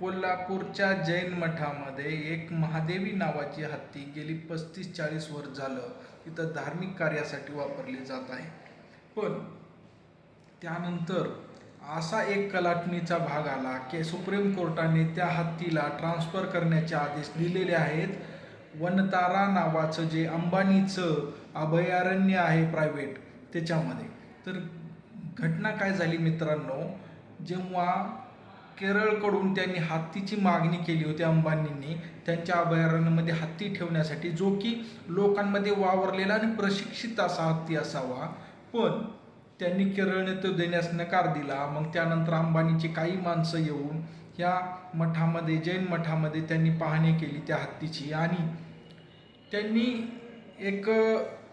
कोल्हापूरच्या जैन मठामध्ये एक महादेवी नावाची हत्ती गेली पस्तीस चाळीस वर्ष झालं. तिथं धार्मिक कार्यासाठी वापरली जात आहे. पण त्यानंतर असा एक कलाटणीचा भाग आला की सुप्रीम कोर्टाने त्या हत्तीला ट्रान्सफर करण्याचे आदेश दिलेले आहेत. वनतारा नावाचं जे अंबानीचं अभयारण्य आहे प्रायव्हेट त्याच्यामध्ये. तर घटना काय झाली मित्रांनो? जेव्हा केरळकडून त्यांनी हत्तीची मागणी केली होती अंबानींनी. त्यांच्या अभयारण्यामध्ये हत्ती ठेवण्यासाठी जो की लोकांमध्ये वावरलेला आणि प्रशिक्षित असा हत्ती असावा. पण त्यांनी केरळने तो देण्यास नकार दिला. मग त्यानंतर अंबानीची काही माणसं येऊन या मठामध्ये जैन मठामध्ये त्यांनी पाहणी केली त्या हत्तीची. आणि त्यांनी एक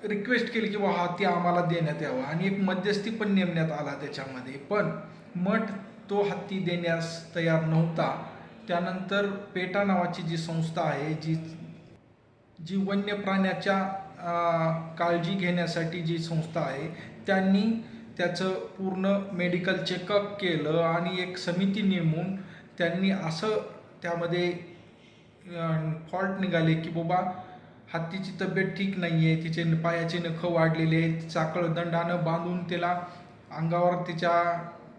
रिक्वेस्ट केली की बा हत्ती आम्हाला देण्यात यावा. आणि एक मध्यस्थी पण नेमण्यात आला त्याच्यामध्ये. पण मठ तो हत्ती देण्यास तयार नव्हता. त्यानंतर पेटा नावाची जी संस्था आहे जी जी वन्य प्राण्याच्या काळजी घेण्यासाठी जी संस्था आहे त्यांनी त्याचं पूर्ण मेडिकल चेकअप केलं आणि एक समिती नेमून त्यांनी असं त्यामध्ये फॉल्ट निघाले की बाबा हत्तीची तब्येत ठीक नाही आहे तिचे पायाचे नखं वाढलेले आहेत साखळ दंडानं बांधून त्याला अंगावर तिच्या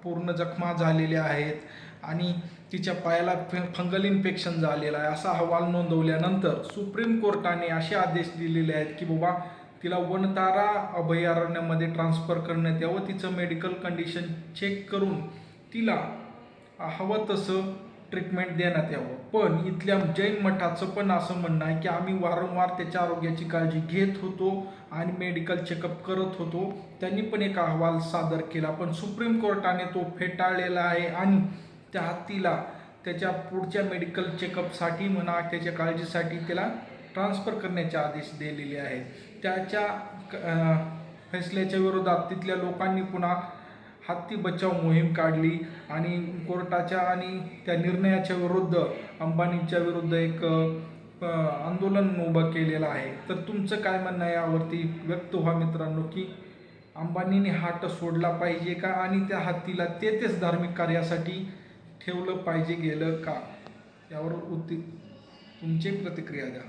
पूर्ण जखमा झालेल्या आहेत आणि तिच्या पायाला फंगल इन्फेक्शन झालेलं आहे. असा अहवाल नोंदवल्यानंतर सुप्रीम कोर्टाने असे आदेश दिलेले आहेत की बाबा तिला वनतारा अभयारण्यामध्ये ट्रान्सफर करण्यात यावं. तिचं मेडिकल कंडिशन चेक करून तिला हवं तसं ट्रीटमेंट देण्यात यावं. पण इथल्या जैन मठाचं पण असं म्हणणं आहे की आम्ही वारंवार त्याच्या आरोग्याची काळजी घेत होतो आणि मेडिकल चेकअप करत होतो. त्यांनी पण एक अहवाल सादर केला. पण सुप्रीम कोर्टाने तो फेटाळलेला आहे आणि त्या हत्तीला त्याच्या पुढच्या मेडिकल चेकअपसाठी म्हणा त्याच्या काळजीसाठी त्याला ट्रान्सफर करण्याचे आदेश दिलेले आहेत. त्याच्या फैसल्याच्या विरोधात तिथल्या लोकांनी पुन्हा हत्ती बचाव मोहीम काढली आणि कोर्टाच्या आणि त्या निर्णयाच्या विरुद्ध अंबानींच्या विरुद्ध एक आंदोलन उभं केलेलं आहे. तर तुमचं काय म्हणणं आहे यावरती व्यक्त व्हा मित्रांनो की अंबानीने हाट सोडला पाहिजे का आणि त्या हत्तीला ते तेच धार्मिक कार्यासाठी ठेवलं पाहिजे गेलं का? यावर उत्ती तुमची प्रतिक्रिया द्या.